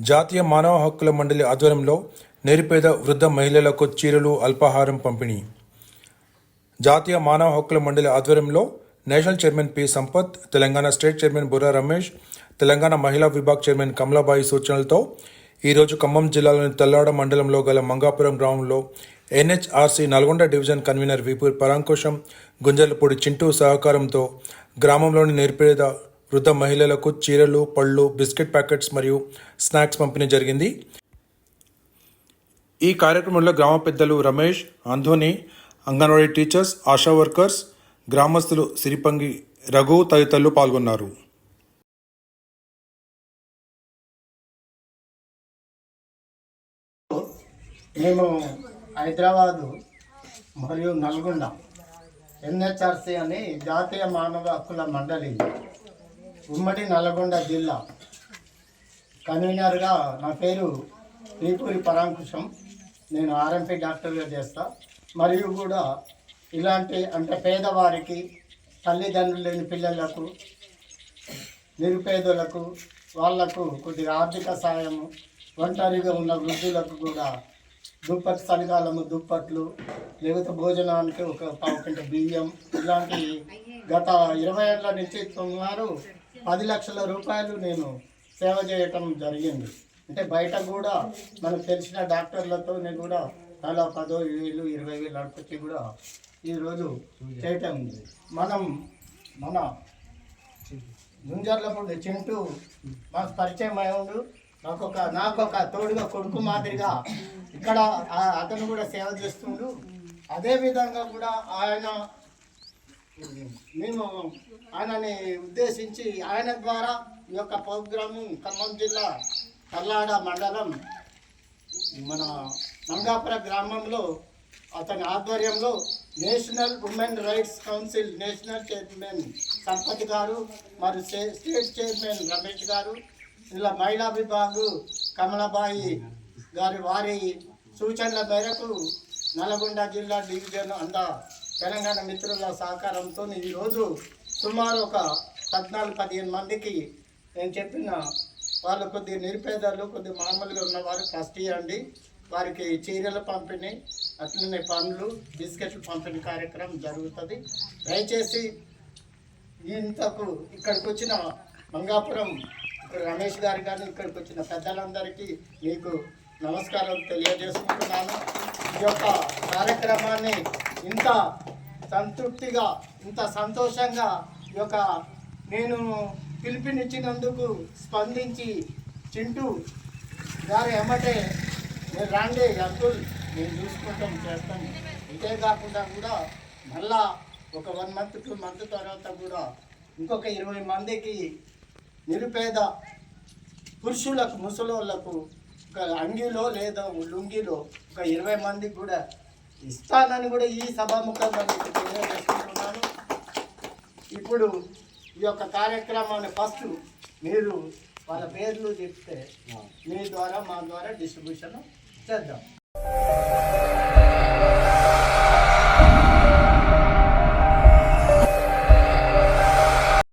జాతీయ మానవ హక్కుల మండలి ఆధ్వర్యంలో నిరుపేద వృద్ధ మహిళలకు చీరలు అల్పాహారం పంపిణీ. జాతీయ మానవ హక్కుల మండలి ఆధ్వర్యంలో national chairman P. Sampath Telangana state chairman Burra Ramesh Telangana మహిళా విభాగ్ చైర్మన్ కమలాబాయి సూచనలతో ఈరోజు ఖమ్మం జిల్లాలోని తెల్లాడ మండలంలో గల మంగాపురం గ్రామంలో NHRC Nalgonda division convener Vipur Parankusam Gunjalapudi Chintu సహకారంతో గ్రామంలోని నిరుపేద వృద్ధ మహిళలకు చీరలు పళ్ళు బిస్కెట్ ప్యాకెట్స్ మరియు స్నాక్స్ పంపిణీ జరిగింది. ఈ కార్యక్రమంలో గ్రామ పెద్దలు Ramesh Anthony anganwadi teachers ASHA workers గ్రామస్తులు సిరిపంగి రఘు తదితరులు పాల్గొన్నారు. మేము హైదరాబాదు మరియు నల్గొండ ఎన్హెచ్ఆర్సీ అని జాతీయ మానవ హక్కుల మండలి ఉమ్మడి నల్గొండ జిల్లా కన్వీనర్గా నా పేరు శ్రీపూరి పరాంకుశం. నేను ఆర్ఎంపీ డాక్టర్గా చేస్తా. మరియు కూడా ఇలాంటి అంటే పేదవారికి తల్లిదండ్రులు లేని పిల్లలకు నిరుపేదలకు వాళ్ళకు కొద్దిగా ఆర్థిక సాయము ఒంటరిగా ఉన్న వృద్ధులకు కూడా దుప్పటి చలికాలము దుప్పట్లు లేకపోతే భోజనానికి ఒక పావు బియ్యం ఇలాంటి గత ఇరవై ఏళ్ళ నుంచి సుమారు పది లక్షల రూపాయలు నేను సేవ చేయటం జరిగింది. అంటే బయట కూడా మనకు తెలిసిన డాక్టర్లతో నేను కూడా చాలా పదో వేలు ఇరవై వేలు నడిపించి కూడా ఈరోజు చేయటం ఉంది. మనం మన గుంజర్లపూడి చింటూ మాకు పరిచయం అయ్యిండు నాకు ఒక నాకు ఒక తోడుగా కొడుకు మాదిరిగా ఇక్కడ అతను కూడా సేవ చేస్తుండు. అదేవిధంగా కూడా ఆయన మేము ఆయనని ఉద్దేశించి ఆయన ద్వారా ఈ యొక్క ప్రోగ్రాము ఖమ్మం జిల్లా కర్లాడ మండలం మన మంగాపుర గ్రామంలో అతని ఆధ్వర్యంలో national women rights council national chairman Sampath గారు మరియు స్టే- స్టేట్ చైర్మన్ రమేష్ గారు ఇలా మహిళా విభాగు కమలాబాయి గారి వారి సూచనల మేరకు నల్గొండ జిల్లా డివిజన్ అంతా తెలంగాణ మిత్రుల సహకారంతో ఈరోజు సుమారు ఒక పద్నాలుగు పదిహేను మందికి నేను చెప్పిన వాళ్ళు కొద్ది నిరుపేదలు కొద్ది మామూలుగా ఉన్నవారు ఫస్ట్ ఇవ్వండి వారికి చీరలు పంపిణీ అట్లనే పండ్లు బిస్కెట్లు పంపిణీ కార్యక్రమం జరుగుతుంది. దయచేసి ఇంతకు ఇక్కడికి వచ్చిన మంగాపురం ఇక్కడ రమేష్ గారు కానీ ఇక్కడికి వచ్చిన పెద్దలందరికీ మీకు నమస్కారం తెలియజేసుకుంటున్నాను. ఈ యొక్క కార్యక్రమాన్ని ఇంత సంతృప్తిగా ఇంత సంతోషంగా ఈ యొక్క నేను పిలుపునిచ్చినందుకు స్పందించి చింటూ గారు ఏమంటే మీరు రాండి అబ్దుల్ నేను చూసుకుంటాం చేస్తాం ఇంతే కాకుండా కూడా మళ్ళా ఒక వన్ మంత్ టూ మంత్ తర్వాత కూడా ఇంకొక ఇరవై మందికి నిరుపేద పురుషులకు ముసలోళ్ళకు ఒక అంగీలో లేదా లుంగిలో ఒక ఇరవై మందికి కూడా ఇస్తానని కూడా ఈ సభాముఖంగా మీకు తెలియజేసుకుంటున్నాను. ఇప్పుడు ఈ యొక్క కార్యక్రమాన్ని ఫస్ట్ మీరు వాళ్ళ పేర్లు చెప్తే మీ ద్వారా మా ద్వారా డిస్ట్రిబ్యూషన్ చేద్దాం.